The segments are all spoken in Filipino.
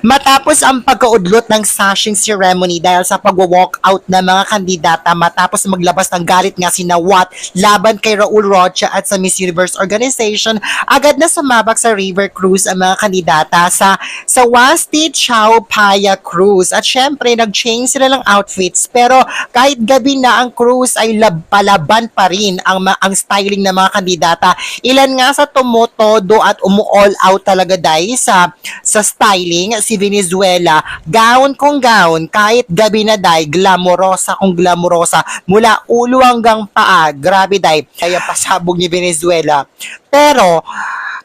Matapos ang pagkaudlot ng sashing ceremony dahil sa pag-walk out ng mga kandidata matapos maglabas ng galit nga si Nawat laban kay Raul Rocha at sa Miss Universe Organization, agad na sumabak sa River Cruise ang mga kandidata sa sa Wasti Chow Paya Cruise. At syempre, nag-change sila ng outfits pero kahit gabi na ang cruise ay lab, palaban pa rin ang, ang styling ng mga kandidata. Ilan nga sa tumutodo at umu-all out talaga dahil sa sa styling si Venezuela gown kung gown kahit gabi na dai glamorosa kung glamorosa mula ulo hanggang paa grabe dai kaya pasabog ni Venezuela. Pero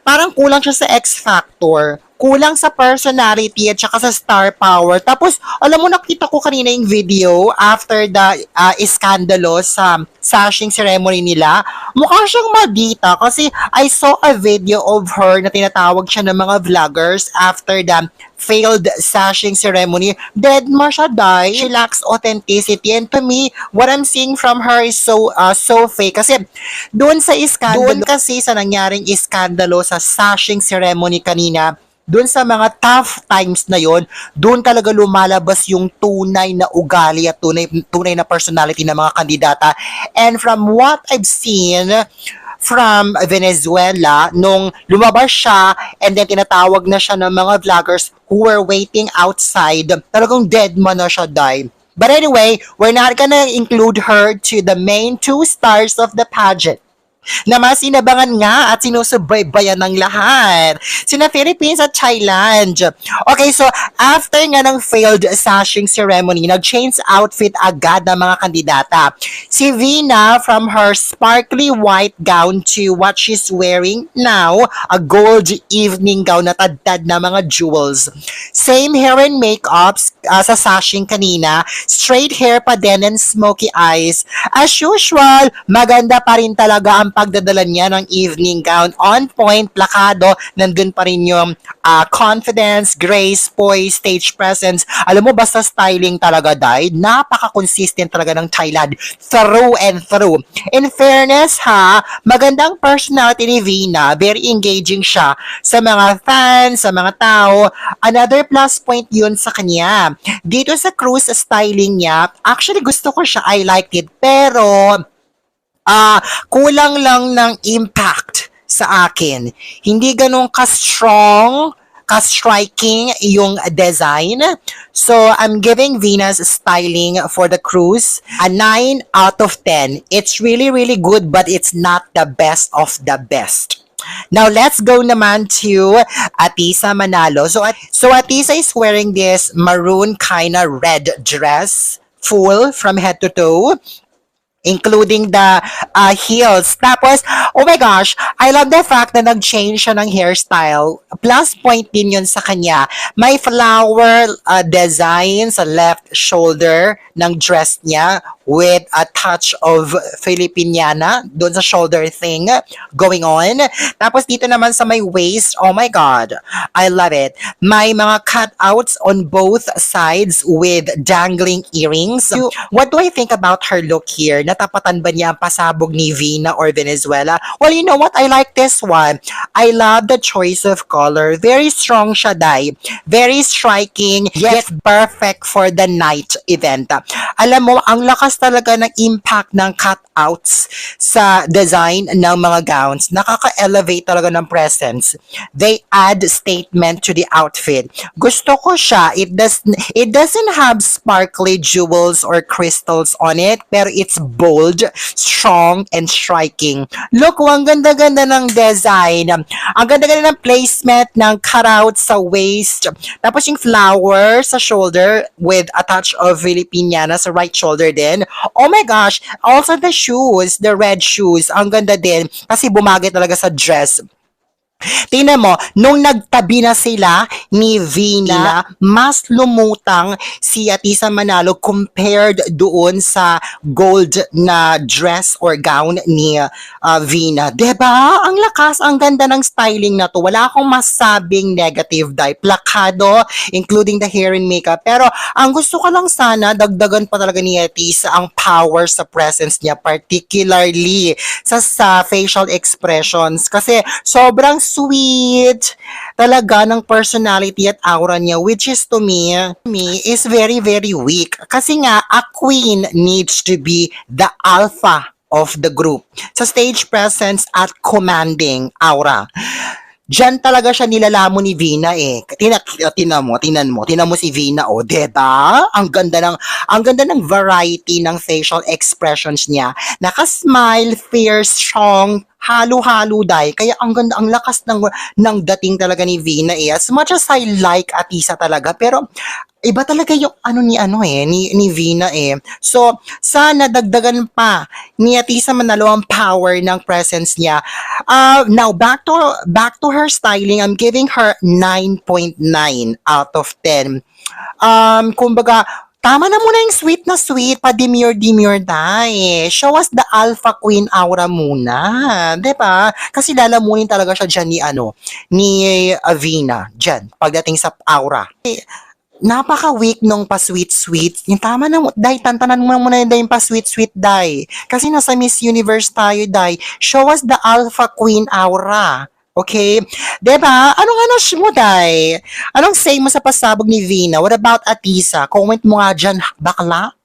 parang kulang siya sa X Factor kulang sa personality at saka sa star power. Tapos, alam mo, nakita ko kanina yung video after the uh, iskandalo sa sashing ceremony nila. Mukha siyang madita kasi I saw a video of her na tinatawag siya ng mga vloggers after the failed sashing ceremony. Dead ma siya, die. She lacks authenticity. And to me, what I'm seeing from her is so uh, so fake. Kasi doon sa iskandalo, doon kasi sa nangyaring iskandalo sa sashing ceremony kanina, doon sa mga tough times na yon, doon talaga lumalabas yung tunay na ugali at tunay, tunay na personality ng mga kandidata. And from what I've seen from Venezuela, nung lumabas siya and then tinatawag na siya ng mga vloggers who were waiting outside, talagang dead man na siya, die. But anyway, we're not gonna include her to the main two stars of the pageant na mas inabangan nga at sinusubaybayan ng lahat. Sina Philippines at Thailand. Okay, so after nga ng failed sashing ceremony, nag-change outfit agad ng mga kandidata. Si Vina from her sparkly white gown to what she's wearing now, a gold evening gown na tadtad na mga jewels. Same hair and makeups uh, sa sashing kanina, straight hair pa din and smoky eyes. As usual, maganda pa rin talaga ang pagdadala niya ng evening gown. On point, plakado, nandun pa rin yung ah, confidence, grace, poise, stage presence. Alam mo, basta styling talaga, Dai. Napaka-consistent talaga ng Thailand. Through and through. In fairness, ha, magandang personality ni Vina. Very engaging siya sa mga fans, sa mga tao. Another plus point yun sa kanya. Dito sa cruise styling niya, actually gusto ko siya. I liked it. Pero, ah kulang lang ng impact sa akin. Hindi ganun ka-strong, ka-striking yung design. So, I'm giving Venus styling for the cruise a 9 out of 10. It's really, really good, but it's not the best of the best. Now, let's go naman to Atisa Manalo. So, At- so Atisa is wearing this maroon kind of red dress, full from head to toe including the uh, heels. Tapos, oh my gosh, I love the fact na nag-change siya ng hairstyle. Plus point din yun sa kanya. May flower uh, design sa left shoulder ng dress niya with a touch of Filipiniana doon sa shoulder thing going on. Tapos dito naman sa may waist, oh my God, I love it. May mga cutouts on both sides with dangling earrings. What do I think about her look here? Natapatan ba niya ang pasabog ni Vina or Venezuela? Well, you know what? I like this one. I love the choice of color. Very strong siya, Dai. Very striking, yet perfect for the night event. Alam mo, ang lakas talaga ng impact ng cutouts sa design ng mga gowns. Nakaka-elevate talaga ng presence. They add statement to the outfit. Gusto ko siya. It does it doesn't have sparkly jewels or crystals on it, pero it's bold, strong, and striking. Look, ang ganda-ganda ng design. Ang ganda-ganda ng placement ng cutout sa waist. Tapos yung flower sa shoulder with a touch of Filipiniana sa right shoulder din. Oh my gosh! Also the shoes, the red shoes. Ang ganda din kasi bumagay talaga sa dress. Tingnan mo, nung nagtabi na sila ni Vina, mas lumutang si Atisa Manalo compared doon sa gold na dress or gown ni uh, Vina. ba? Ang lakas, ang ganda ng styling na to. Wala akong masabing negative dye. Plakado, including the hair and makeup. Pero ang gusto ko lang sana, dagdagan pa talaga ni Atisa ang power sa presence niya, particularly sa, sa facial expressions. Kasi sobrang sweet talaga ng personality at aura niya which is to me, me is very very weak. Kasi nga, a queen needs to be the alpha of the group sa stage presence at commanding aura. Diyan talaga siya nilalamo ni Vina eh. Tina, tina mo, tinan mo, tinan mo si Vina oh, 'di ba? Ang ganda ng ang ganda ng variety ng facial expressions niya. Naka-smile, fierce, strong, halo-halo dai. Kaya ang ganda, ang lakas ng ng dating talaga ni Vina eh. As much as I like Atisa talaga, pero iba talaga yung ano ni ano eh, ni, ni Vina eh. So, sana dagdagan pa ni Atisa Manalo ang power ng presence niya. Uh, now, back to, back to her styling, I'm giving her 9.9 out of 10. Um, kumbaga, tama na muna yung sweet na sweet, pa demure demure dai. Show us the alpha queen aura muna, 'di ba? Kasi lalamunin talaga siya diyan ni ano, ni Avina diyan pagdating sa aura. Eh, napaka-weak nung pa-sweet-sweet. Yung tama na dai, tantanan mo na muna yung yung pa-sweet-sweet, dai. Kasi nasa Miss Universe tayo, dai. Show us the alpha queen aura. Okay? Diba? Anong ano mo, dai? Anong say mo sa pasabog ni Vina? What about Atisa? Comment mo nga dyan, bakla.